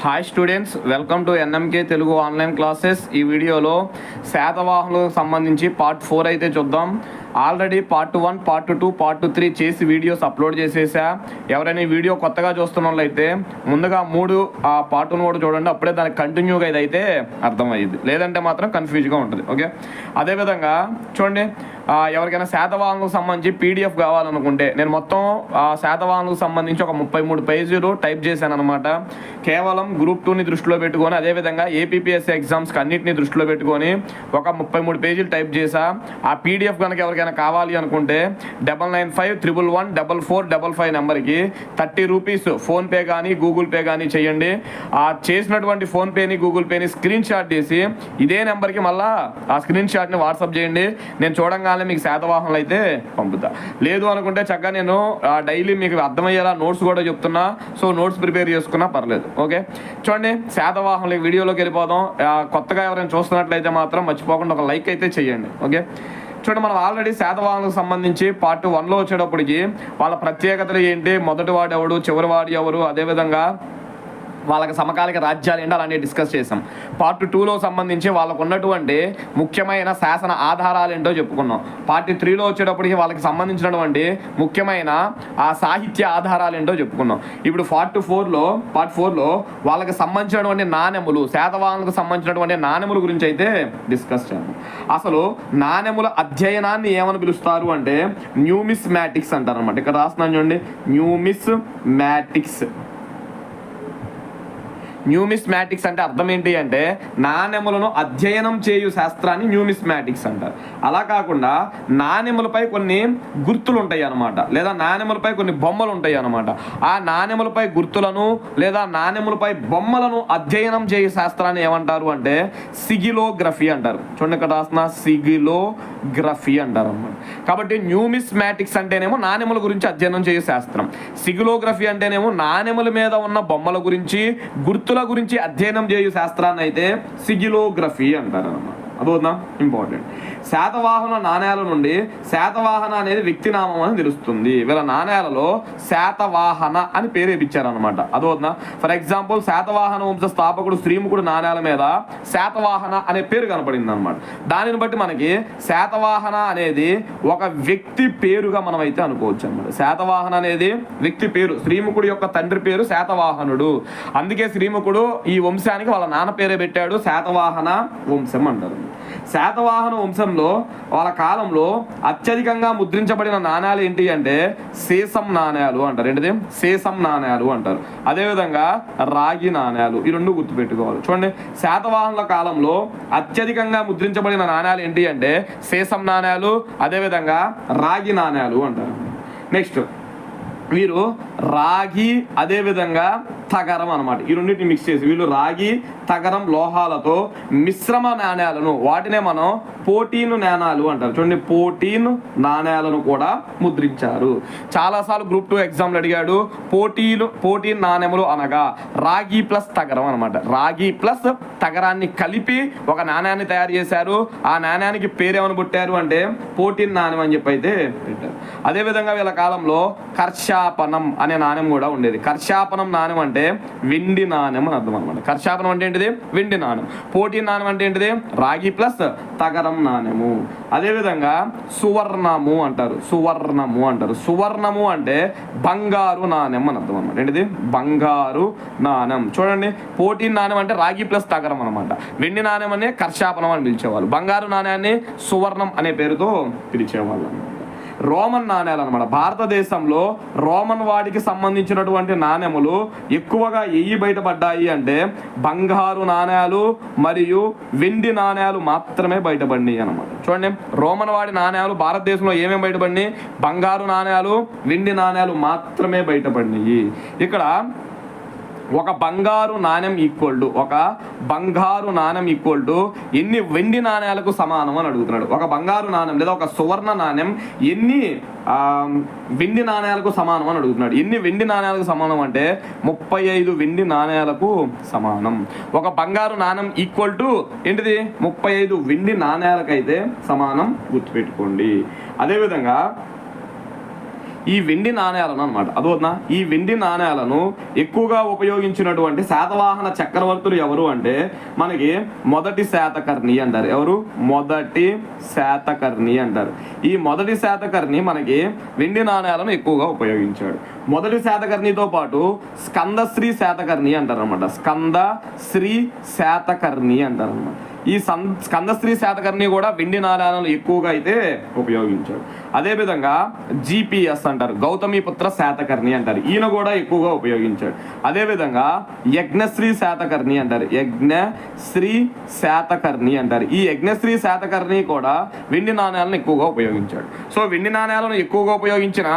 Hi students welcome to NMK Telugu online classes ఈ వీడియోలో శాతవాహనులకు సంబంధించి పార్ట్ ఫోర్ అయితే చూద్దాం. Already part one part two part three చేసి వీడియోస్ అప్లోడ్ చేసేసా. ఎవరైనా వీడియో కొత్తగా చూస్తున్న వాళ్ళైతే ముందుగా మూడు ఆ పార్ట్ వన్ కూడా చూడండి. అప్పుడే దానికి కంటిన్యూగా అయితే అర్థమయ్యింది. లేదంటే మాత్రం కన్ఫ్యూజ్గా ఉంటుంది. ఓకే అదేవిధంగా చూడండి ఎవరికైనా శాతవాహనులకు సంబంధించి పీడిఎఫ్ కావాలనుకుంటే నేను మొత్తం ఆ శాతవాహనులకు సంబంధించి ఒక ముప్పై మూడు పేజీలు టైప్ చేశాను అనమాట కేవలం గ్రూప్ టూని దృష్టిలో పెట్టుకొని అదేవిధంగా ఏపీఎస్సీ ఎగ్జామ్స్కి అన్నిటిని దృష్టిలో పెట్టుకొని ఒక ముప్పై మూడు పేజీలు టైప్ చేశా ఆ పీడిఎఫ్ కనుక ఎవరికైనా కావాలి అనుకుంటే double nine five triple one double four double five నెంబర్కి థర్టీ రూపీస్ ఫోన్పే కానీ గూగుల్ పే కానీ చేయండి. ఆ చేసినటువంటి ఫోన్పేని గూగుల్ పేని స్క్రీన్ షాట్ చేసి ఇదే నెంబర్కి మళ్ళీ ఆ స్క్రీన్ షాట్ని వాట్సాప్ చేయండి. నేను చూడంగా చూడంగానే మీకు శాతవాహనలు అయితే పంపుతా. లేదు అనుకుంటే చక్కగా నేను డైలీ మీకు అర్థమయ్యేలా నోట్స్ కూడా చెప్తున్నా. సో నోట్స్ ప్రిపేర్ చేసుకున్నా పర్లేదు. ఓకే? చూడండి శాతవాహనలు వీడియోలోకి వెళ్ళిపోదాం. కొత్తగా ఎవరైనా చూస్తున్నట్లయితే మాత్రం మర్చిపోకుండా ఒక లైక్ అయితే చేయండి. ఓకే? చూడండి మనం ఆల్రెడీ శాతవాహనకు సంబంధించి పార్ట్ వన్లో వచ్చేటప్పటికి వాళ్ళ ప్రత్యేకతలు ఏంటి? మొదటి వాడు ఎవడు? చివరి వాడు ఎవరు? అదేవిధంగా వాళ్ళకి సమకాలిక రాజ్యాలు ఏంటి అలాంటివి డిస్కస్ చేసాం పార్ట్ టూలో సంబంధించి వాళ్ళకు ఉన్నటువంటి ముఖ్యమైన శాసన ఆధారాలు ఏంటో చెప్పుకున్నాం. పార్ట్ త్రీలో వచ్చేటప్పటికి వాళ్ళకి సంబంధించినటువంటి ముఖ్యమైన ఆ సాహిత్య ఆధారాలు ఏంటో చెప్పుకున్నాం. ఇప్పుడు పార్ట్ ఫోర్లో పార్ట్ ఫోర్లో వాళ్ళకి సంబంధించినటువంటి నాణెములు శాతవాహనకు సంబంధించినటువంటి నాణెముల గురించి అయితే డిస్కస్ చేయాలి అసలు నాణెముల అధ్యయనాన్ని ఏమని పిలుస్తారు అంటే న్యూమిస్ మ్యాటిక్స్ అంటారు అనమాట ఇక్కడ రాస్తున్నాను చూడండి. న్యూమిస్ మ్యాటిక్స్ న్యూమిస్మాటిక్స్ అంటే అర్థం ఏంటి అంటే నాణ్యములను అధ్యయనం చేయు శాస్త్రాన్ని న్యూమిస్మాటిక్స్ అంటారు. అలా కాకుండా నాణెములపై కొన్ని గుర్తులు ఉంటాయి అనమాట లేదా నాణ్యములపై కొన్ని బొమ్మలు ఉంటాయి అనమాట ఆ నాణెములపై గుర్తులను లేదా నాణెములపై బొమ్మలను అధ్యయనం చేయు శాస్త్రాన్ని ఏమంటారు అంటే సిగిలోగ్రఫీ అంటారు. చూడండి ఇక్కడ రాసిన గ్రఫీ అంటారు అన్నమాట కాబట్టి న్యూమిస్మాటిక్స్ అంటేనేమో నాణెముల గురించి అధ్యయనం చేయు శాస్త్రం. సిగిలోగ్రఫీ అంటేనేమో నాణ్యముల మీద ఉన్న బొమ్మల గురించి గుర్తుల గురించి అధ్యయనం చేయు శాస్త్రాన్ని అయితే సిగిలోగ్రఫీ అంటారు అనమాట అదవుతుందా ఇంపార్టెంట్. శాతవాహన నాణ్యాల నుండి శాతవాహన అనేది వ్యక్తి నామం అని తెలుస్తుంది. వీళ్ళ నాణ్యాలలో శాతవాహన అని పేరు ఇప్పించారనమాట అదవుతుందా ఫర్ ఎగ్జాంపుల్ శాతవాహన వంశ స్థాపకుడు శ్రీముఖుడు నాణ్యాల మీద శాతవాహన అనే పేరు కనపడింది అనమాట దానిని బట్టి మనకి శాతవాహన అనేది ఒక వ్యక్తి పేరుగా మనం అయితే అనుకోవచ్చు అనమాట శాతవాహన అనేది వ్యక్తి పేరు శ్రీముఖుడు యొక్క తండ్రి పేరు శాతవాహనుడు. అందుకే శ్రీముఖుడు ఈ వంశానికి వాళ్ళ నాన్న పేరే పెట్టాడు శాతవాహన వంశం అంటారు. శాతవాహన వంశంలో వాళ్ళ కాలంలో అత్యధికంగా ముద్రించబడిన నాణ్యాలు ఏంటి అంటే సీసం నాణ్యాలు అంటారు. ఏంటిది? సీసం నాణ్యాలు అంటారు. అదేవిధంగా రాగి నాణ్యాలు ఈ రెండు గుర్తుపెట్టుకోవాలి. చూడండి. శాతవాహనుల కాలంలో అత్యధికంగా ముద్రించబడిన నాణ్యాలు ఏంటి అంటే సీసం నాణ్యాలు అదేవిధంగా రాగి నాణ్యాలు అంటారు. నెక్స్ట్ వీరు రాగి అదేవిధంగా తగరం అనమాట ఈ రెండింటిని మిక్స్ చేసి వీళ్ళు రాగి తగరం లోహాలతో మిశ్రమ నాణ్యాలను వాటినే మనం పోటీను నాణాలు అంటారు. చూడండి పోటీన్ నాణ్యాలను కూడా ముద్రించారు. చాలాసార్లు గ్రూప్ టూ ఎగ్జామ్లు అడిగాడు పోటీలు పోటీన్ నాణ్యములు అనగా రాగి ప్లస్ తగరం అనమాట రాగి ప్లస్ తగరాన్ని కలిపి ఒక నాణ్యాన్ని తయారు చేశారు. ఆ నాణ్యానికి పేరేమని పుట్టారు అంటే పోటీన్ నాణ్యం అని చెప్పి అయితే పెట్టారు. అదేవిధంగా వీళ్ళ కాలంలో కర్షాపనం అనే నాణ్యం కూడా ఉండేది. కర్షాపనం నాణ్యం అంటే వెండి నాణ్యం అని అర్థం అనమాట. కర్షాపనం అంటే ఏంటిది? వెండి నాణ్యం పోటీ నాణ్యం అంటే ఏంటిది? రాగి ప్లస్ తగరం నాణ్యము అదేవిధంగా సువర్ణము అంటారు. సువర్ణము అంటారు. సువర్ణము అంటే బంగారు నాణ్యం అని అర్థం అనమాట. ఏంటిది? బంగారు నాణ్యం చూడండి. పోటీ నాణ్యం అంటే రాగి ప్లస్ తగరం అనమాట. వెండి నాణ్యం అనే కర్షాపనం అని పిలిచేవాళ్ళు. బంగారు నాణ్యాన్ని సువర్ణం అనే పేరుతో పిలిచేవాళ్ళు రోమన్ నాణ్యాలు అనమాట భారతదేశంలో రోమన్ వాడికి సంబంధించినటువంటి నాణ్యములు ఎక్కువగా ఎయ్యి బయటపడ్డాయి అంటే బంగారు నాణ్యాలు మరియు వెండి నాణ్యాలు మాత్రమే బయటపడినాయి అనమాట చూడండి రోమన్ వాడి నాణ్యాలు భారతదేశంలో ఏమేమి బయటపడినాయి? బంగారు నాణ్యాలు వెండి నాణ్యాలు మాత్రమే బయటపడినాయి. ఇక్కడ ఒక బంగారు నాణ్యం ఈక్వల్ టు ఒక బంగారు నాణ్యం ఈక్వల్ టు ఎన్ని వెండి నాణ్యాలకు సమానం అని అడుగుతున్నాడు. ఒక బంగారు నాణ్యం లేదా ఒక సువర్ణ నాణ్యం ఎన్ని వెండి నాణ్యాలకు సమానం అని అడుగుతున్నాడు. ఎన్ని వెండి నాణ్యాలకు సమానం అంటే ముప్పై ఐదు వెండి నాణ్యాలకు సమానం. ఒక బంగారు నాణ్యం ఈక్వల్ టు ఏంటిది? ముప్పై ఐదు వెండి నాణ్యాలకైతే సమానం గుర్తుపెట్టుకోండి. అదేవిధంగా ఈ వెండి నాణ్యాలను అనమాట అదోనా ఈ వెండి నాణ్యాలను ఎక్కువగా ఉపయోగించినటువంటి శాతవాహన చక్రవర్తులు ఎవరు అంటే మనకి మొదటి శాతకర్ణి అంటారు. ఎవరు? మొదటి శాతకర్ణి అంటారు. ఈ మొదటి శాతకర్ణి మనకి వెండి నాణ్యాలను ఎక్కువగా ఉపయోగించాడు. మొదటి శాతకర్ణితో పాటు స్కందశ్రీ శాతకర్ణి అంటారు అనమాట స్కంద శ్రీ శాతకర్ణి అంటారు అనమాట ఈ సం స్కందశ్రీ శాతకర్ణి కూడా వెండి నాణాలను ఎక్కువగా అయితే ఉపయోగించాడు అదేవిధంగా జిపిఎస్ అంటారు గౌతమి పుత్ర శాతకర్ణి అంటారు ఈయన కూడా ఎక్కువగా ఉపయోగించాడు అదేవిధంగా యజ్ఞశ్రీ శాతకర్ణి అంటారు యజ్ఞశ్రీ శాతకర్ణి అంటారు. ఈ యజ్ఞశ్రీ శాతకర్ణి కూడా వెండి నాణ్యాలను ఎక్కువగా ఉపయోగించాడు సో వెండి నాణ్యాలను ఎక్కువగా ఉపయోగించిన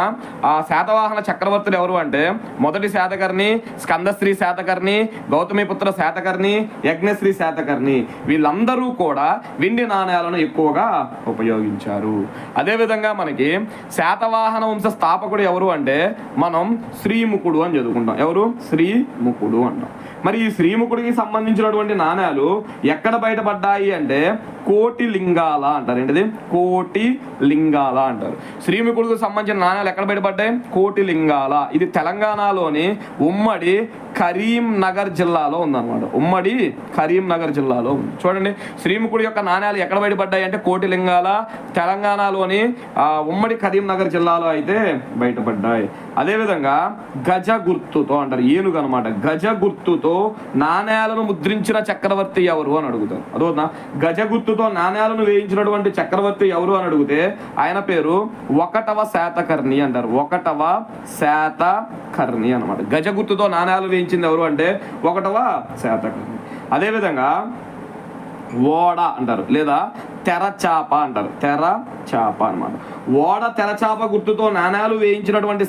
ఆ శాతవాహన చక్రవర్తులు ఎవరు అంటే మొదటి శాతకర్ణి స్కందశ్రీ శాతకర్ణి గౌతమిపుత్ర శాతకర్ణి యజ్ఞశ్రీ శాతకర్ణి. వీళ్ళందరూ అందరూ కూడా వెండి నాణ్యాలను ఎక్కువగా ఉపయోగించారు. అదేవిధంగా మనకి శాతవాహన వంశ స్థాపకుడు ఎవరు అంటే మనం శ్రీముఖుడు అని చదువుకుంటాం. ఎవరు? శ్రీముఖుడు అంటాం. మరి ఈ శ్రీముఖుడికి సంబంధించినటువంటి నాణ్యాలు ఎక్కడ బయటపడ్డాయి అంటే కోటి లింగాల అంటారు. ఏంటిది? కోటి లింగాల అంటారు. శ్రీముఖుడికి సంబంధించిన నాణ్యాలు ఎక్కడ బయటపడ్డాయి? కోటి లింగాల. ఇది తెలంగాణలోని ఉమ్మడి కరీంనగర్ జిల్లాలో ఉందన్నమాట. ఉమ్మడి కరీంనగర్ జిల్లాలో ఉంది. చూడండి శ్రీముఖుడి యొక్క నాణ్యాలు ఎక్కడ బయటపడ్డాయి అంటే కోటి లింగాల తెలంగాణలోని ఉమ్మడి కరీంనగర్ జిల్లాలో అయితే బయటపడ్డాయి. అదేవిధంగా గజ గుర్తుతో అంటారు. ఏనుగు అనమాట గజ గుర్తుతో నాణ్యాలను ముద్రించిన చక్రవర్తి ఎవరు అని అడుగుతారు. అదోనా గజ గుర్తుతో నాణ్యాలను వేయించినటువంటి చక్రవర్తి ఎవరు అని అడిగితే ఆయన పేరు ఒకటవ శాతకర్ణి అంటారు. ఒకటవ శాతకర్ణి అనమాట గజ గుర్తుతో నాణ్యాలు వేయించింది ఎవరు అంటే ఒకటవ శాతకర్ణి. అదేవిధంగా ఓడ అంటారు. లేదా తెరచాప అంటారు. తెర చాప అన్నమాట. ఓడ తెరచాప గుర్తుతో నాణాలు వేయించినటువంటి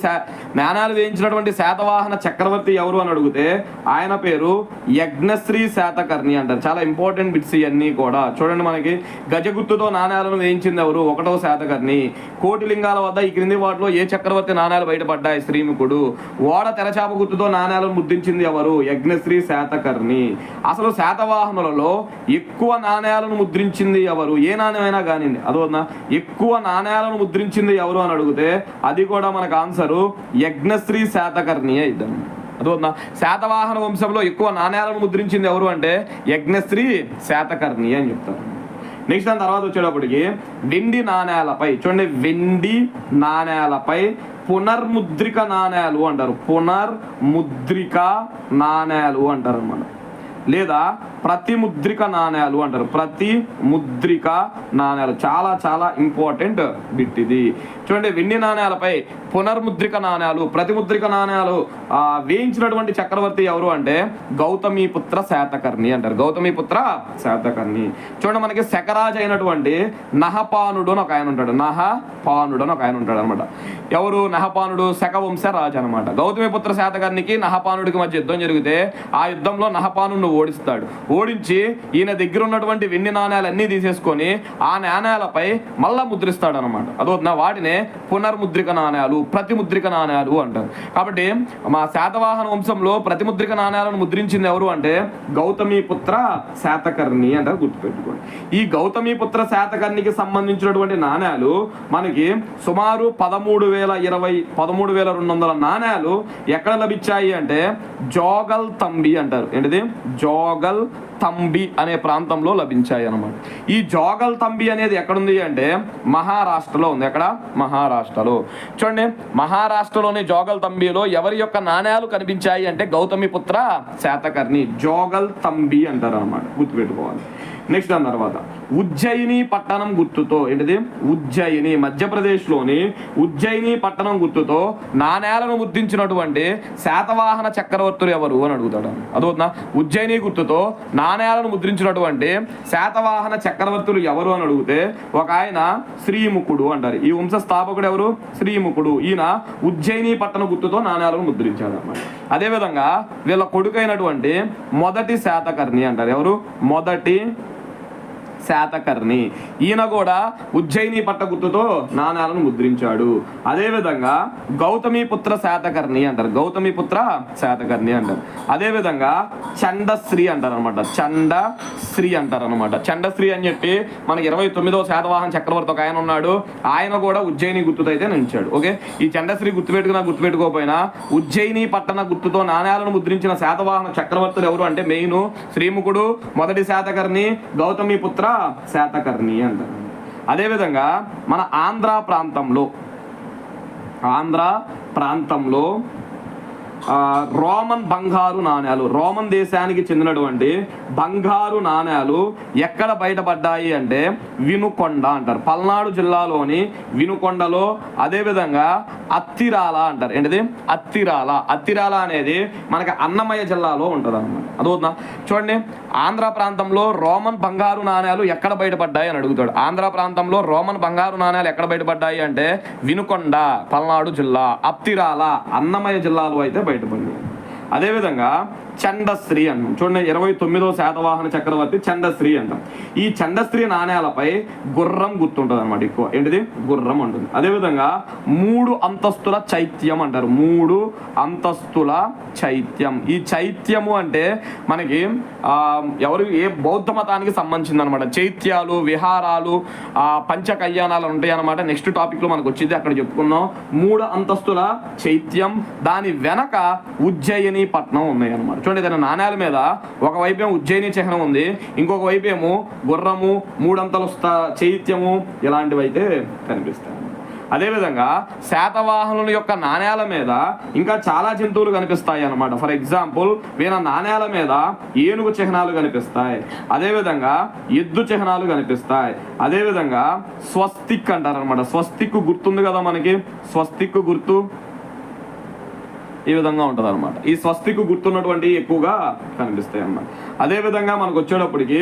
నాణాలు వేయించినటువంటి శాతవాహన చక్రవర్తి ఎవరు అని అడిగితే ఆయన పేరు యజ్ఞశ్రీ శాతకర్ణి అంటారు. చాలా ఇంపార్టెంట్ బిట్స్ ఇవన్నీ కూడా. చూడండి మనకి గజ గుర్తుతో నాణాలను వేయించింది ఎవరు? ఒకటవ శాతకర్ణి. కోటి లింగాల వద్ద ఈ క్రింది వాటిలో ఏ చక్రవర్తి నాణాలు బయటపడ్డాయి? శ్రీముఖుడు. ఓడ తెరచాప గుర్తుతో నాణాలను ముద్రించింది ఎవరు? యజ్ఞశ్రీ శాతకర్ణి. అసలు శాతవాహనులలో ఎక్కువ నాణ్యాలను ముద్రించింది ఎవరు? ఏ నాణ్యమైనా కానివ్వండి. అదోనా ఎక్కువ నాణ్యాలను ముద్రించింది ఎవరు అని అడిగితే అది కూడా మనకు ఆన్సరు యజ్ఞశ్రీ శాతకర్ణి అయిద్దాం అదోనా శాతవాహన వంశంలో ఎక్కువ నాణ్యాలను ముద్రించింది ఎవరు అంటే యజ్ఞశ్రీ శాతకర్ణి అని చెప్తారు. నెక్స్ట్ దాని తర్వాత వచ్చేటప్పటికి వెండి నాణ్యాలపై చూడండి వెండి నాణ్యాలపై పునర్ముద్రిక నాణ్యాలు అంటారు. పునర్ముద్రిక నాణ్యాలు అంటారు అన్నమాట. లేదా ప్రతి ముద్రిక నాణ్యాలు అంటారు. ప్రతి ముద్రిక నాణ్యాలు చాలా చాలా ఇంపార్టెంట్ బిట్ ఇది. చూడండి వెండి నాణ్యాలపై పునర్ముద్రిక నాణ్యాలు ప్రతిముద్రిక నాణ్యాలు వేయించినటువంటి చక్రవర్తి ఎవరు అంటే గౌతమిపుత్ర శాతకర్ణి అంటారు. గౌతమిపుత్ర శాతకర్ణి. చూడండి మనకి శకరాజు అయినటువంటి నహపానుడు అని ఒక ఆయన ఉంటాడు. నహపానుడు అని ఒక ఆయన ఉంటాడు అనమాట. ఎవరు? నహపానుడు శకవంశ రాజు అనమాట. గౌతమిపుత్ర శాతకర్ణికి నహపానుడికి మధ్య యుద్ధం జరిగితే ఆ యుద్ధంలో నహపానుడు ఓడిస్తాడు. ఓడించి ఈయన దగ్గర ఉన్నటువంటి వెండి నాణ్యాలన్నీ తీసేసుకొని ఆ నాణ్యాలపై మళ్ళా ముద్రిస్తాడు అనమాట అదవుతుందా వాటినే పునర్ముద్రిక నాణ్యాలు ప్రతిముద్రిక నాణ్యాలు అంటారు. కాబట్టి మా శాతవాహన వంశంలో ప్రతిముద్రిక నాణ్యాలను ముద్రించింది ఎవరు అంటే గౌతమిపుత్ర శాతకర్ణి అంటారు గుర్తుపెట్టుకోండి. ఈ గౌతమిపుత్ర శాతకర్ణికి సంబంధించినటువంటి నాణ్యాలు మనకి సుమారు పదమూడు వేల ఇరవై పదమూడు వేల రెండు వందల నాణ్యాలు ఎక్కడ లభించాయి అంటే జోగల్ తంబి అంటారు. ఏంటిది? జోగల్ తంబి అనే ప్రాంతంలో లభించాయి అన్నమాట. ఈ జోగల్ తంబి అనేది ఎక్కడుంది అంటే మహారాష్ట్రలో ఉంది. ఎక్కడ? మహారాష్ట్రలో. చూడండి మహారాష్ట్రలోని జోగల్ తంబిలో ఎవరి యొక్క నాణ్యాలు కనిపించాయి అంటే గౌతమి పుత్ర శాతకర్ణి. జోగల్ తంబి అంటారు అనమాట గుర్తుపెట్టుకోవాలి. నెక్స్ట్ దాని తర్వాత ఉజ్జయిని పట్టణం గుర్తుతో ఏంటిది? ఉజ్జయిని మధ్యప్రదేశ్లోని ఉజ్జయిని పట్టణం గుర్తుతో నాణ్యాలను ముద్రించినటువంటి శాతవాహన చక్రవర్తులు ఎవరు అని అడుగుతాడు. అదవుతుందా ఉజ్జయిని గుర్తుతో నాణేలను ముద్రించినటువంటి శాతవాహన చక్రవర్తులు ఎవరు అని అడిగితే ఒక ఆయన శ్రీముఖుడు అంటారు. ఈ వంశ స్థాపకుడు ఎవరు? శ్రీముఖుడు. ఈయన ఉజ్జయిని పట్టణ గుర్తుతో నాణేలను ముద్రించాడు అన్నమాట. అదేవిధంగా వీళ్ళ కొడుకైనటువంటి మొదటి శాతకర్ణి అంటారు. ఎవరు? మొదటి శాతకర్ణి. ఈయన కూడా ఉజ్జయిని పట్టగుర్తుతో నాణాలను ముద్రించాడు. అదేవిధంగా గౌతమి పుత్ర శాతకర్ణి అంటారు. గౌతమి పుత్ర శాతకర్ణి అంటారు. అదేవిధంగా చండశ్రీ అంటారు అనమాట చండ చండశ్రీ అంటారు అనమాట చండశ్రీ అని చెప్పి మనకి ఇరవై తొమ్మిదో శాతవాహన చక్రవర్తి ఒక ఆయన ఉన్నాడు. ఆయన కూడా ఉజ్జయిని గుర్తుతో అయితే నిలిచాడు. ఓకే? ఈ చండశ్రీ గుర్తుపెట్టుకున్నా గుర్తుపెట్టుకోకపోయినా ఉజ్జయిని పట్టణ గుర్తుతో నాణ్యాలను ముద్రించిన శాతవాహన చక్రవర్తులు ఎవరు అంటే మెయిన్ శ్రీముఖుడు మొదటి శాతకర్ణి గౌతమి పుత్ర శాతకర్ణి అంటారు. అదేవిధంగా మన ఆంధ్ర ప్రాంతంలో ఆంధ్ర ప్రాంతంలో రోమన్ బంగారు నాణ్యాలు రోమన్ దేశానికి చెందినటువంటి బంగారు నాణ్యాలు ఎక్కడ బయటపడ్డాయి అంటే వినుకొండ అంటారు. పల్నాడు జిల్లాలోని వినుకొండలో అదేవిధంగా అత్తిరాల అంటారు. ఏంటిది? అత్తిరాల. అత్తిరాల అనేది మనకి అన్నమయ్య జిల్లాలో ఉంటుంది అనమాట అదవుతుందా చూడండి ఆంధ్ర ప్రాంతంలో రోమన్ బంగారు నాణ్యాలు ఎక్కడ బయటపడ్డాయి అని అడుగుతాడు. ఆంధ్ర ప్రాంతంలో రోమన్ బంగారు నాణ్యాలు ఎక్కడ బయటపడ్డాయి అంటే వినుకొండ పల్నాడు జిల్లా అత్తిరాల అన్నమయ్య జిల్లాలో అయితే బయటపడింది. అదేవిధంగా చండశ్రీ అంటాం. చూడండి ఇరవై తొమ్మిదో శాతవాహన చక్రవర్తి చండశ్రీ అంటాం. ఈ చండశ్రీ నాణ్యాలపై గుర్రం గుర్తుంటుంది అనమాట ఎక్కువ. ఏంటిది? గుర్రం ఉంటుంది అదేవిధంగా మూడు అంతస్తుల చైత్యం అంటారు. మూడు అంతస్తుల చైత్యం. ఈ చైత్యము అంటే మనకి ఎవరు ఏ బౌద్ధ మతానికి సంబంధించింది అనమాట చైత్యాలు విహారాలు పంచ కళ్యాణాలు ఉంటాయి అనమాట నెక్స్ట్ టాపిక్లో మనకు వచ్చింది అక్కడ చెప్పుకున్నాం. మూడు అంతస్తుల చైత్యం. దాని వెనక ఉజ్జయిని పట్నం ఉన్నాయి అనమాట చూడండి దాని నాణ్యాల మీద ఒకవైపు ఏమో ఉజ్జయిని చిహ్నం ఉంది ఇంకొక వైపు ఏమో గుర్రము మూడంతల చైత్యము ఇలాంటివి అయితే కనిపిస్తాయి. అదేవిధంగా శాతవాహనుల యొక్క నాణ్యాల మీద ఇంకా చాలా జంతువులు కనిపిస్తాయి అన్నమాట. ఫర్ ఎగ్జాంపుల్ వీళ్ళ నాణ్యాల మీద ఏనుగు చిహ్నాలు కనిపిస్తాయి. అదేవిధంగా ఎద్దు చిహ్నాలు కనిపిస్తాయి. అదేవిధంగా స్వస్తిక్ అంటారు అనమాట స్వస్తిక్ గుర్తుంది కదా మనకి? స్వస్తిక్ గుర్తు ఈ విధంగా ఉంటుంది అనమాట ఈ స్వస్తికు గుర్తున్నటువంటి ఎక్కువగా కనిపిస్తాయి అన్నమాట. అదే విధంగా మనకు వచ్చేటప్పటికి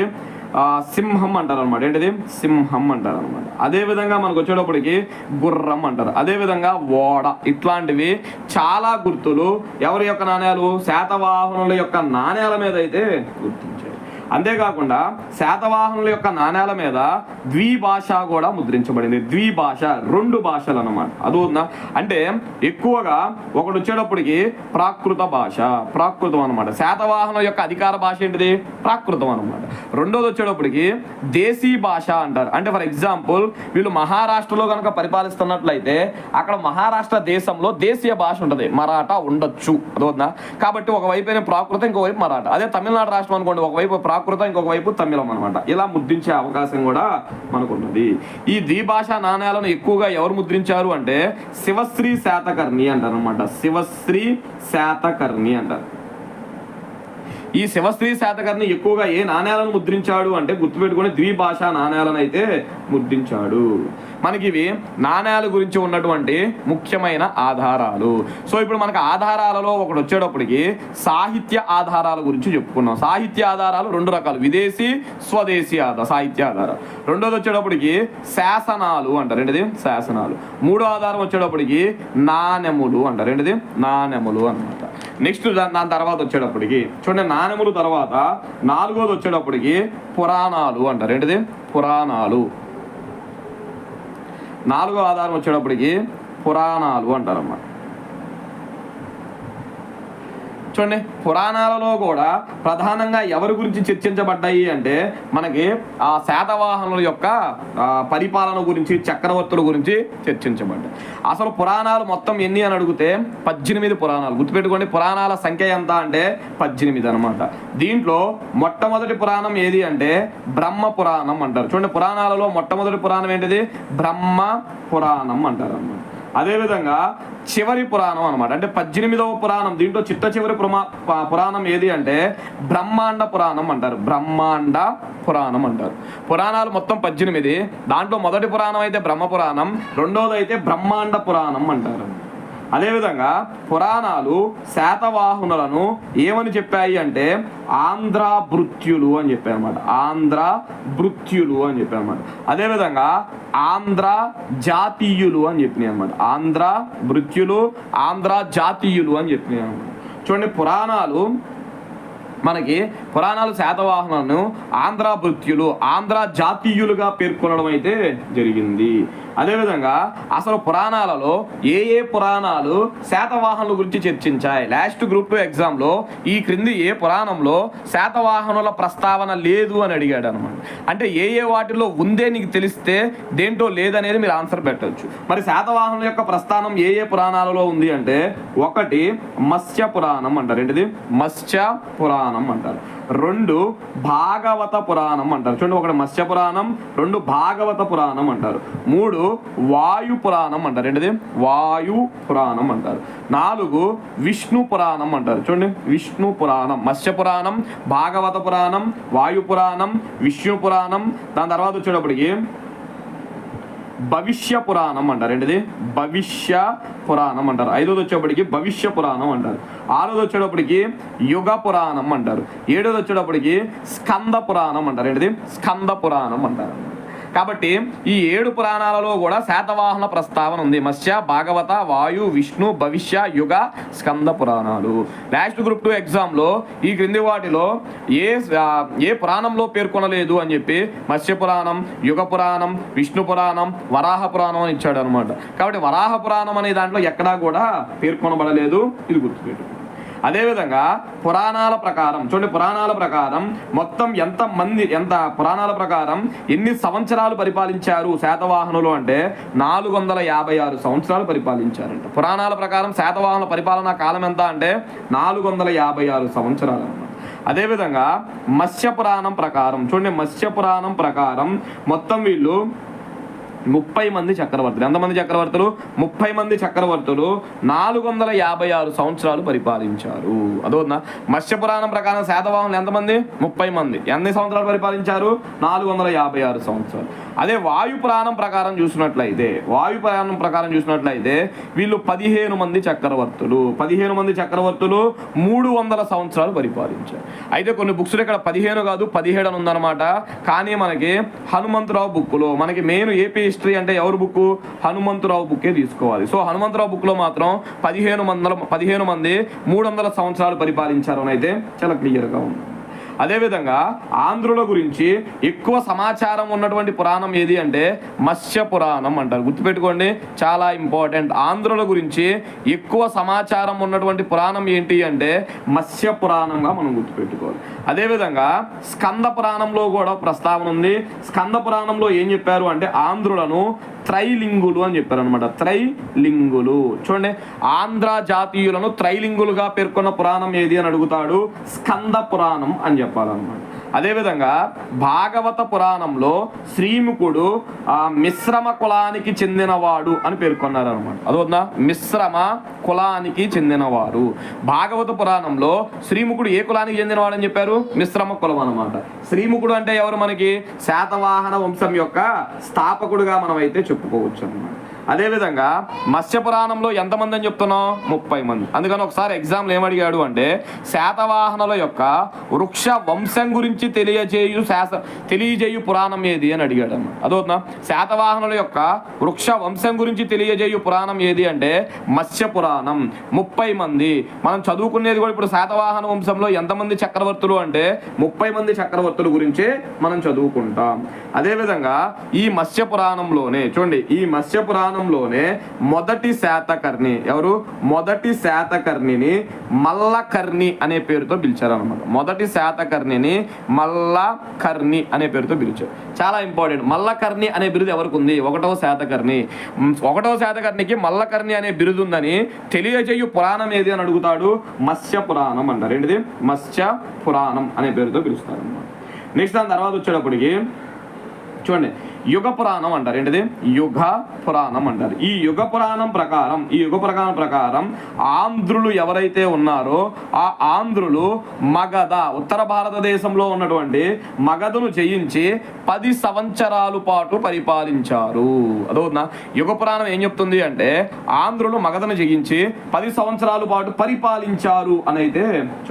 సింహం అంటారు అనమాట ఏంటిది? సింహం అంటారు అనమాట అదే విధంగా మనకు వచ్చేటప్పటికి గుర్రం అంటారు. అదే విధంగా ఓడ ఇట్లాంటివి చాలా గుర్తులు ఎవరి యొక్క నాణ్యాలు శాతవాహనుల యొక్క నాణ్యాల మీద అయితే గుర్తించాయి. అంతేకాకుండా శాతవాహనుల యొక్క నాణ్యాల మీద ద్విభాష కూడా ముద్రించబడింది. ద్విభాష రెండు భాషలు అనమాట అదవుతుందా అంటే ఎక్కువగా ఒకటి వచ్చేటప్పటికి ప్రాకృత భాష ప్రాకృతం అన్నమాట. శాతవాహనం యొక్క అధికార భాష ఏంటిది? ప్రాకృతం అనమాట రెండోది వచ్చేటప్పటికి దేశీ భాష అంటారు. అంటే ఫర్ ఎగ్జాంపుల్ వీళ్ళు మహారాష్ట్రలో కనుక పరిపాలిస్తున్నట్లయితే అక్కడ మహారాష్ట్ర దేశంలో దేశీయ భాష ఉంటుంది. మరాఠా ఉండొచ్చు. అదవుతుందా కాబట్టి ఒకవైపు ప్రాకృతం ఇంకోవైపు మరాఠా. అదే తమిళనాడు రాష్ట్రం అనుకోండి ఒకవైపు ప్రాకృతం ఇంకొక వైపు తమిళం అనమాట ఇలా ముద్రించే అవకాశం కూడా మనకు ఈ ద్విభాషా నాణ్యాలను ఎక్కువగా ఎవరు ముద్రించారు అంటే శివశ్రీ శాతకర్ణి అంటారు అనమాట శివశ్రీ శాతకర్ణి అంటారు. ఈ శివశ్రీ శాతకర్ణి ఎక్కువగా ఏ నాణ్యాలను ముద్రించాడు అంటే గుర్తుపెట్టుకుని ద్విభాషా నాణ్యాలను అయితే ముద్రించాడు. మనకి ఇవి నాణ్యాల గురించి ఉన్నటువంటి ముఖ్యమైన ఆధారాలు. సో ఇప్పుడు మనకు ఆధారాలలో ఒకటి వచ్చేటప్పటికి సాహిత్య ఆధారాల గురించి చెప్పుకున్నాం. సాహిత్య ఆధారాలు రెండు రకాలు. విదేశీ స్వదేశీ ఆధార సాహిత్య ఆధారాలు రెండోది వచ్చేటప్పటికి శాసనాలు అంటారు ఏంటిది శాసనాలు. మూడో ఆధారం వచ్చేటప్పటికి నాణ్యములు అంటారు ఏంటిది నాణ్యములు అన్నమాట. నెక్స్ట్ దాని తర్వాత వచ్చేటప్పటికి చూడండి నాణెములు తర్వాత నాలుగోది వచ్చేటప్పటికి పురాణాలు అంటారు ఏంటిది పురాణాలు. నాలుగో ఆధారం వచ్చేటప్పటికి పురాణాలు అంటారు అన్నమాట చూడండి పురాణాలలో కూడా ప్రధానంగా ఎవరి గురించి చర్చించబడ్డాయి అంటే మనకి ఆ శాతవాహనుల యొక్క పరిపాలన గురించి చక్రవర్తుల గురించి చర్చించబడ్డాయి. అసలు పురాణాలు మొత్తం ఎన్ని అని అడిగితే పద్దెనిమిది పురాణాలు. గుర్తుపెట్టుకోండి పురాణాల సంఖ్య ఎంత అంటే పద్దెనిమిది అనమాట దీంట్లో మొట్టమొదటి పురాణం ఏది అంటే బ్రహ్మ పురాణం అంటారు. చూడండి పురాణాలలో మొట్టమొదటి పురాణం ఏంటిది? బ్రహ్మ పురాణం అంటారు అన్నమాట. అదేవిధంగా చివరి పురాణం అనమాట అంటే పద్దెనిమిదవ పురాణం. దీంట్లో చిట్ట చివరి పురాణం ఏది అంటే బ్రహ్మాండ పురాణం అంటారు. బ్రహ్మాండ పురాణం అంటారు. పురాణాలు మొత్తం పద్దెనిమిది. దాంట్లో మొదటి పురాణం అయితే బ్రహ్మ పురాణం. రెండోది అయితే బ్రహ్మాండ పురాణం అంటారు. అదేవిధంగా పురాణాలు శాతవాహనులను ఏమని చెప్పాయి అంటే ఆంధ్ర భృత్యులు అని చెప్పారన్నమాట. ఆంధ్ర భృత్యులు అని చెప్పారన్నమాట. అదేవిధంగా ఆంధ్ర జాతీయులు అని చెప్పినాయి అనమాట ఆంధ్ర భృత్యులు ఆంధ్ర జాతీయులు అని చెప్పినాయి అనమాట చూడండి పురాణాలు మనకి పురాణాలు శాతవాహనులను ఆంధ్ర భృత్యులు ఆంధ్ర జాతీయులుగా పేర్కొనడం అయితే జరిగింది. అదేవిధంగా అసలు పురాణాలలో ఏ ఏ పురాణాలు శాతవాహనుల గురించి చర్చించాయి? లాస్ట్ గ్రూప్ టూ ఎగ్జామ్లో ఈ క్రింది ఏ పురాణంలో శాతవాహనుల ప్రస్తావన లేదు అని అడిగాడు అనమాట అంటే ఏ ఏ వాటిలో ఉందే నీకు తెలిస్తే దేంటో లేదనేది మీరు ఆన్సర్ పెట్టవచ్చు మరి శాతవాహనుల యొక్క ప్రస్థానం ఏ ఏ పురాణాలలో ఉంది అంటే ఒకటి మత్స్య పురాణం అంటారు. ఏంటిది? మత్స్య పురాణం అంటారు. రెండు భాగవత పురాణం అంటారు. చూడండి ఒకటి మత్స్య పురాణం రెండు భాగవత పురాణం అంటారు. మూడు వాయు పురాణం అంటారు. ఏంటిది? వాయు పురాణం అంటారు. నాలుగు విష్ణు పురాణం అంటారు. చూడండి విష్ణు పురాణం మత్స్య పురాణం భాగవత పురాణం వాయు పురాణం విష్ణు పురాణం. దాని తర్వాత వచ్చేటప్పటికి భవిష్య పురాణం అంటారు. ఏంటిది? భవిష్య పురాణం అంటారు. ఐదోది వచ్చేటప్పటికి భవిష్య పురాణం అంటారు. ఆరోది వచ్చేటప్పటికి యుగ పురాణం అంటారు. ఏడోది వచ్చేటప్పటికి స్కంద పురాణం అంటారు. ఏంటిది? స్కంద పురాణం అంటారు. కాబట్టి ఈ ఏడు పురాణాలలో కూడా శాతవాహన ప్రస్తావన ఉంది. మత్స్య భాగవత వాయు విష్ణు భవిష్య యుగ స్కంద పురాణాలు. లాస్ట్ గ్రూప్ టూ ఎగ్జామ్లో ఈ క్రింది వాటిలో ఏ ఏ పురాణంలో పేర్కొనలేదు అని చెప్పి మత్స్య పురాణం యుగ పురాణం విష్ణు పురాణం వరాహ పురాణం అని ఇచ్చాడు అనమాట కాబట్టి వరాహ పురాణం అనే దాంట్లో ఎక్కడా కూడా పేర్కొనబడలేదు. ఇది గుర్తుపెట్టు అదేవిధంగా పురాణాల ప్రకారం చూడండి పురాణాల ప్రకారం మొత్తం ఎంత మంది ఎంత పురాణాల ప్రకారం ఎన్ని సంవత్సరాలు పరిపాలించారు శాతవాహనులు అంటే నాలుగు వందల యాభై ఆరు సంవత్సరాలు పరిపాలించారంట. పురాణాల ప్రకారం శాతవాహన పరిపాలనా కాలం ఎంత అంటే నాలుగు వందల యాభై ఆరు సంవత్సరాలు అదేవిధంగా మత్స్య పురాణం ప్రకారం చూడండి మత్స్య పురాణం ప్రకారం మొత్తం వీళ్ళు ముప్పై మంది చక్రవర్తులు. ఎంతమంది చక్రవర్తులు? ముప్పై మంది చక్రవర్తులు నాలుగు వందల యాభై ఆరు సంవత్సరాలు పరిపాలించారు. అదోనా మత్స్య పురాణం ప్రకారం శాతవాహనులు ఎంతమంది ముప్పై మంది. ఎన్ని సంవత్సరాలు పరిపాలించారు? నాలుగు వందల యాభై ఆరు సంవత్సరాలు. అదే వాయు పురాణం ప్రకారం చూసినట్లయితే వాయు పురాణం ప్రకారం చూసినట్లయితే వీళ్ళు పదిహేను మంది చక్రవర్తులు. పదిహేను మంది చక్రవర్తులు మూడు వందల సంవత్సరాలు పరిపాలించారు. అయితే కొన్ని బుక్స్లు ఇక్కడ పదిహేను కాదు పదిహేడు అని ఉందన్నమాట. కానీ మనకి హనుమంతరావు బుక్లో మనకి మెయిన్ ఏపీ హిస్టరీ అంటే ఎవరు బుక్ హనుమంతరావు బుక్కే తీసుకోవాలి. సో హనుమంతరావు బుక్లో మాత్రం పదిహేను వందల పదిహేను మంది మూడు వందల సంవత్సరాలు పరిపాలించారు అని అయితే చాలా క్లియర్గా ఉంది. అదేవిధంగా ఆంధ్రుల గురించి ఎక్కువ సమాచారం ఉన్నటువంటి పురాణం ఏది అంటే మత్స్య పురాణం అంటారు. గుర్తుపెట్టుకోండి చాలా ఇంపార్టెంట్. ఆంధ్రుల గురించి ఎక్కువ సమాచారం ఉన్నటువంటి పురాణం ఏంటి అంటే మత్స్య పురాణంగా మనం గుర్తుపెట్టుకోవాలి. అదేవిధంగా స్కంద పురాణంలో కూడా ప్రస్తావన ఉంది. స్కంద పురాణంలో ఏం చెప్పారు అంటే ఆంధ్రులను త్రైలింగులు అని చెప్పారు అనమాట త్రైలింగులు. చూడండి ఆంధ్ర జాతీయులను త్రైలింగులుగా పేర్కొన్న పురాణం ఏది అని అడుగుతాడు? స్కంద పురాణం అని చెప్పాలన్నమాట. అదేవిధంగా భాగవత పురాణంలో శ్రీముఖుడు ఆ మిశ్రమ కులానికి చెందినవాడు అని పేర్కొన్నారు అనమాట అదొద్దా మిశ్రమ కులానికి చెందినవారు భాగవత పురాణంలో శ్రీముఖుడు ఏ కులానికి చెందినవాడు అని చెప్పారు? మిశ్రమ కులం అనమాట శ్రీముఖుడు అంటే ఎవరు మనకి? శాతవాహన వంశం యొక్క స్థాపకుడుగా మనం అయితే చెప్పుకోవచ్చు అనమాట అదేవిధంగా మత్స్య పురాణంలో ఎంతమంది అని చెప్తున్నాం ముప్పై మంది. అందుకని ఒకసారి ఎగ్జామ్లో ఏమడిగాడు అంటే శాతవాహనుల యొక్క వృక్ష వంశం గురించి తెలియజేయు శాస తెలియజేయు పురాణం ఏది అని అడిగాడు అన్నమాట అదవుతుందా శాతవాహనుల యొక్క వృక్ష వంశం గురించి తెలియజేయు పురాణం ఏది అంటే మత్స్య పురాణం ముప్పై మంది. మనం చదువుకునేది కూడా ఇప్పుడు శాతవాహన వంశంలో ఎంతమంది చక్రవర్తులు అంటే ముప్పై మంది చక్రవర్తుల గురించే మనం చదువుకుంటాం. అదేవిధంగా ఈ మత్స్య పురాణంలోనే చూడండి ఈ మత్స్య కాలంలోనే మొదటి శాతకర్ణి ఎవరు? మొదటి శాతకర్ణిని మల్లకర్ణి అనే పేరుతో పిలిచారనమాట మొదటి శాతకర్ణిని మల్లకర్ణి అనే పేరుతో పిలిచారు. చాలా ఇంపార్టెంట్. మల్లకర్ణి అనే బిరుదు ఎవరికి ఉంది ఒకటవ శాతకర్ణి. ఒకటవ శాతకర్ణికి మల్లకర్ణి అనే బిరుదు ఉందని తెలియజేయు పురాణం ఏది అని అడుగుతాడు? మత్స్య పురాణం అంటారు. ఏంటిది? మత్స్య పురాణం అనే పేరుతో పిలుస్తారు అనమాట నెక్స్ట్ దాని తర్వాత వచ్చేటప్పటికి చూడండి. యుగ పురాణం అంటారు. ఏంటిది? యుగ పురాణం అంటారు. ఈ యుగ పురాణం ప్రకారం ఈ యుగ పురాణం ప్రకారం ఆంధ్రులు ఎవరైతే ఉన్నారో ఆ ఆంధ్రులు మగధ. ఉత్తర భారతదేశంలో ఉన్నటువంటి మగధను జయించి పది సంవత్సరాల పాటు పరిపాలించారు. అదవునా యుగ పురాణం ఏం చెప్తుంది అంటే ఆంధ్రులు మగధను జయించి పది సంవత్సరాల పాటు పరిపాలించారు అని అయితే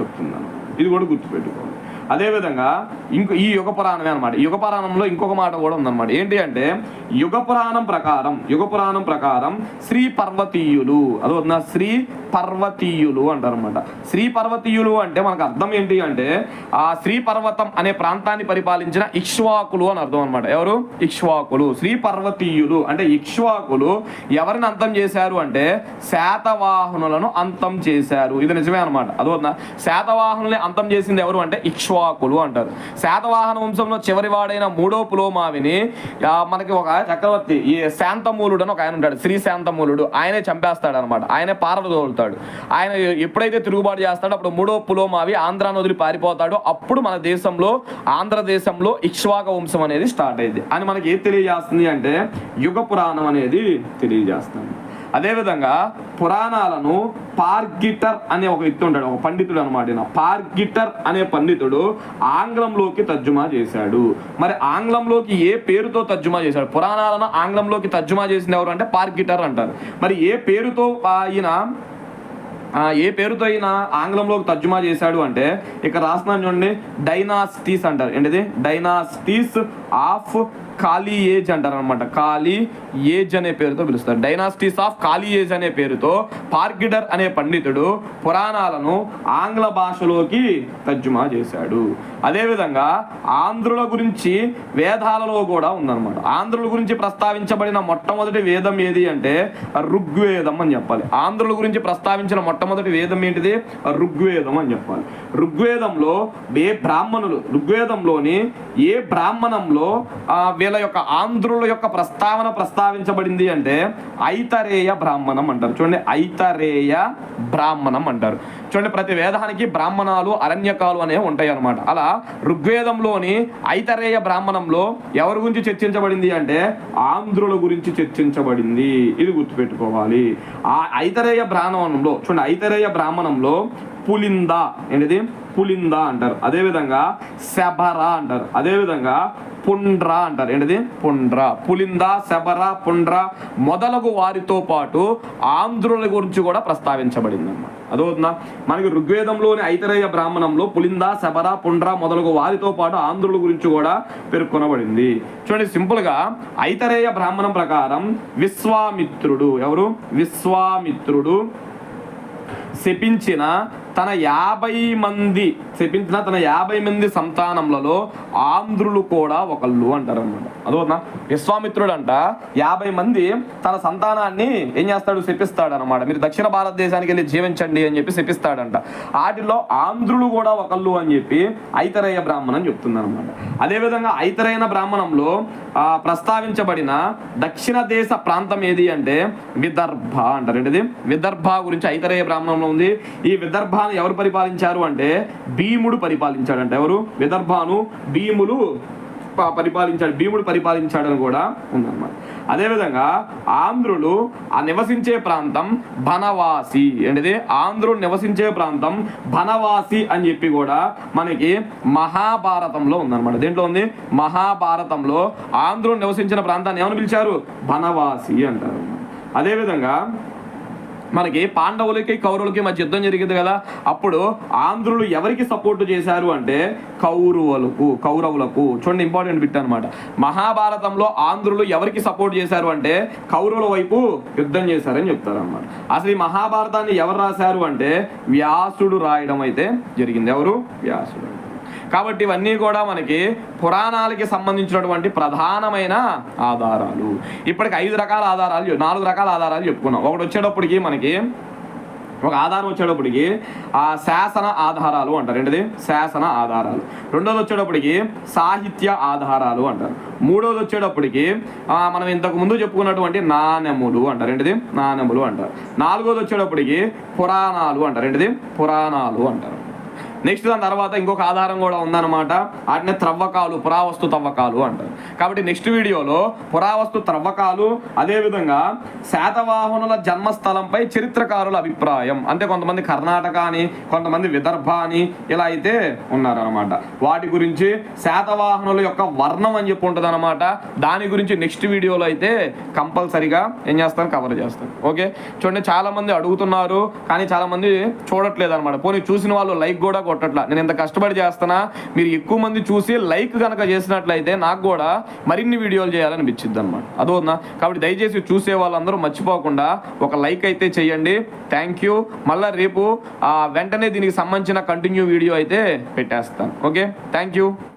చెప్తున్నాను. ఇది కూడా గుర్తుపెట్టుకో. అదేవిధంగా ఇంకో ఈ యుగ పురాణమే అనమాట యుగ పురాణంలో ఇంకొక మాట కూడా ఉందన్నమాట. ఏంటి అంటే యుగ పురాణం ప్రకారం యుగ పురాణం ప్రకారం శ్రీ పర్వతీయులు అదొక శ్రీ పర్వతీయులు అంటారనమాట శ్రీ పర్వతీయులు అంటే మనకు అర్థం ఏంటి అంటే ఆ శ్రీ పర్వతం అనే ప్రాంతాన్ని పరిపాలించిన ఇక్ష్వాకులు అని అర్థం అనమాట ఎవరు? ఇక్ష్వాకులు. శ్రీ పర్వతీయులు అంటే ఇక్ష్వాకులు ఎవరిని అంతం చేశారు అంటే శాతవాహనులను అంతం చేశారు. ఇది నిజమే అనమాట అదొక శాతవాహనుల్ని అంతం చేసింది ఎవరు అంటే ఇక్ష్వాకులు అంటారు. శాతవాహన వంశంలో చివరి వాడైన మూడో పులోమావిని మనకి ఒక చక్రవర్తి ఈ శాంతమూలుడు అని ఒక ఆయన ఉంటాడు. శ్రీ శాంతమూలుడు. ఆయనే చంపేస్తాడు అనమాట ఆయనే తోలుతాడు. ఆయన ఎప్పుడైతే తిరుగుబాటు చేస్తాడో అప్పుడు మూడో పులోమావి ఆంధ్రాను నదులు పారిపోతాడో. అప్పుడు మన దేశంలో ఆంధ్రదేశంలో ఇక్ష్వాక వంశం అనేది స్టార్ట్ అయింది. అని మనకి ఏది తెలియజేస్తుంది అంటే యుగ పురాణం అనేది తెలియజేస్తుంది. అదేవిధంగా పురాణాలను పార్గిటర్ అనే ఒక వ్యక్తి ఉంటాడు ఒక పండితుడు అనమాట పార్గిటర్ అనే పండితుడు ఆంగ్లంలోకి తర్జుమా చేశాడు. మరి ఆంగ్లంలోకి ఏ పేరుతో తర్జుమా చేశాడు? పురాణాలను ఆంగ్లంలోకి తర్జుమా చేసింది ఎవరు అంటే పార్గిటర్ అంటారు. మరి ఏ పేరుతో ఈయన ఏ పేరుతో అయినా ఆంగ్లంలోకి తర్జుమా చేశాడు అంటే ఇక్కడ రాస్తున్నాను చూడండి డైనాస్టీస్ అంటారు. ఏంటిది? డైనాస్టీస్ ఆఫ్ ఖాళీ ఏజ్ అంటారు అనమాట ఖాళీ ఏజ్ అనే పేరుతో పిలుస్తారు. డైనాస్టీస్ ఆఫ్ ఖాళీ ఏజ్ అనే పేరుతో పార్గిడర్ అనే పండితుడు పురాణాలను ఆంగ్ల భాషలోకి తర్జుమా చేశాడు. అదేవిధంగా ఆంధ్రుల గురించి వేదాలలో కూడా ఉందన్నమాట. ఆంధ్రుల గురించి ప్రస్తావించబడిన మొట్టమొదటి వేదం ఏది అంటే ఋగ్వేదం అని చెప్పాలి. ఆంధ్రుల గురించి ప్రస్తావించిన మొట్టమొదటి వేదం ఏంటిది? ఋగ్వేదం అని చెప్పాలి. ఋగ్వేదంలో ఏ బ్రాహ్మణులు ఋగ్వేదంలోని ఏ బ్రాహ్మణంలో వీళ్ళ యొక్క ఆంధ్రుల యొక్క ప్రస్తావన ప్రస్తావించబడింది అంటే ఐతరేయ బ్రాహ్మణం అంటారు. చూడండి ఐతరేయ బ్రాహ్మణం అంటారు. చూడండి ప్రతి వేదానికి బ్రాహ్మణాలు అరణ్యకాలు అనేవి ఉంటాయి అన్నమాట అలా ఋగ్వేదంలోని ఐతరేయ బ్రాహ్మణంలో ఎవరి గురించి చర్చించబడింది అంటే ఆంధ్రుల గురించి చర్చించబడింది. ఇది గుర్తుపెట్టుకోవాలి. ఆ ఐతరేయ బ్రాహ్మణంలో చూడండి ఐతరేయ బ్రాహ్మణంలో పులింద ఏంటిది? పులింద అంటారు. అదేవిధంగా శబర అంటారు. అదేవిధంగా పుండ్ర అంటారు. ఏంటిది? పుండ్ర. పులింద శబర పుండ్ర మొదలగు వారితో పాటు ఆంధ్రుల గురించి కూడా ప్రస్తావించబడింది అన్నమాట. అదవుతుందా మనకి ఋగ్వేదంలోని ఐతరేయ బ్రాహ్మణంలో పులింద శబర పుండ్ర మొదలగు వారితో పాటు ఆంధ్రుల గురించి కూడా పేర్కొనబడింది. చూడండి సింపుల్గా ఐతరేయ బ్రాహ్మణం ప్రకారం విశ్వామిత్రుడు. ఎవరు? విశ్వామిత్రుడు. శపించిన తన యాభై మంది చెప్పించిన తన యాభై మంది సంతానములలో ఆంధ్రులు కూడా ఒకళ్ళు అంటారు అనమాట అదోనా విశ్వామిత్రుడు అంట యాభై మంది తన సంతానాన్ని ఏం చేస్తాడు శపిస్తాడు అనమాట మీరు దక్షిణ భారతదేశానికి వెళ్ళి జీవించండి అని చెప్పి శపిస్తాడంట వాటిలో ఆంధ్రులు కూడా ఒకళ్ళు అని చెప్పి ఐతరేయ బ్రాహ్మణం చెప్తుంది అనమాట అదేవిధంగా ఐతరైన బ్రాహ్మణంలో ప్రస్తావించబడిన దక్షిణ దేశ ప్రాంతం ఏది అంటే విదర్భ అంటారు. ఏంటిది? విదర్భ గురించి ఐతరేయ బ్రాహ్మణంలో ఉంది. ఈ విదర్భ విదర్భాను ఎవరు పరిపాలించారు అంటే భీముడు పరిపాలించాడంట. ఎవరు? విదర్భాను భీములు పరిపాలించాడు. భీముడు పరిపాలించాడని కూడా ఉందన్నమాట. అదేవిధంగా ఆంధ్రులు ఆ నివసించే ప్రాంతం బనవాసి. అంటే ఆంధ్రులు నివసించే ప్రాంతం బనవాసి అని చెప్పి కూడా మనకి మహాభారతంలో ఉందన్నమాట. దేంట్లో ఉంది? మహాభారతంలో ఆంధ్రులు నివసించిన ప్రాంతాన్ని ఏమని పిలిచారు? బనవాసి అంటారు. అదేవిధంగా మనకి పాండవులకి కౌరవులకి మధ్య యుద్ధం జరిగింది కదా. అప్పుడు ఆంధ్రులు ఎవరికి సపోర్ట్ చేశారు అంటే కౌరవులకు కౌరవులకు. చూడండి ఇంపార్టెంట్ బిట్ అనమాట మహాభారతంలో ఆంధ్రులు ఎవరికి సపోర్ట్ చేశారు అంటే కౌరవుల వైపు యుద్ధం చేశారని చెప్తారు అనమాట అసలు ఈ మహాభారతాన్ని ఎవరు రాశారు అంటే వ్యాసుడు రాయడం అయితే జరిగింది. ఎవరు? వ్యాసుడు. కాబట్టి ఇవన్నీ కూడా మనకి పురాణాలకి సంబంధించినటువంటి ప్రధానమైన ఆధారాలు. ఇప్పటికి ఐదు రకాల ఆధారాలు నాలుగు రకాల ఆధారాలు చెప్పుకున్నాం. ఒకటి వచ్చేటప్పటికి మనకి ఒక ఆధారం వచ్చేటప్పటికి ఆ శాసన ఆధారాలు అంటారు. ఏంటిది? శాసన ఆధారాలు. రెండోది వచ్చేటప్పటికి సాహిత్య ఆధారాలు అంటారు. మూడోది వచ్చేటప్పటికి మనం ఇంతకు ముందు చెప్పుకున్నటువంటి నాణెములు అంటారు. ఏంటిది? నాణెములు అంటారు. నాలుగోది వచ్చేటప్పటికి పురాణాలు అంటారు. ఏంటిది? పురాణాలు అంటారు. నెక్స్ట్ దాని తర్వాత ఇంకొక ఆధారం కూడా ఉందన్నమాట. వాటిని త్రవ్వకాలు పురావస్తు తవ్వకాలు అంటారు. కాబట్టి నెక్స్ట్ వీడియోలో పురావస్తు త్రవ్వకాలు అదేవిధంగా శాతవాహనుల జన్మస్థలంపై చరిత్రకారుల అభిప్రాయం. అంటే కొంతమంది కర్ణాటక అని కొంతమంది విదర్భ అని ఇలా అయితే ఉన్నారనమాట వాటి గురించి శాతవాహనుల యొక్క వర్ణం అని చెప్పి ఉంటుంది అనమాట దాని గురించి నెక్స్ట్ వీడియోలో అయితే కంపల్సరిగా ఏం చేస్తాను కవర్ చేస్తాను ఓకే చూడండి చాలామంది అడుగుతున్నారు కానీ చాలామంది చూడట్లేదు అనమాట పోనీ చూసిన వాళ్ళు లైక్ కూడా కొట్టట్లా. నేను ఇంత కష్టపడి చేస్తున్నా మీరు ఎక్కువ మంది చూసి లైక్ కనుక చేసినట్లయితే నాకు కూడా మరిన్ని వీడియోలు చేయాలనిపించింది అనమాట అదోనా కాబట్టి దయచేసి చూసే వాళ్ళందరూ మర్చిపోకుండా ఒక లైక్ అయితే చేయండి. థ్యాంక్ యూ మళ్ళీ రేపు వెంటనే దీనికి సంబంధించిన కంటిన్యూ వీడియో అయితే పెట్టేస్తాను. ఓకే? Thank you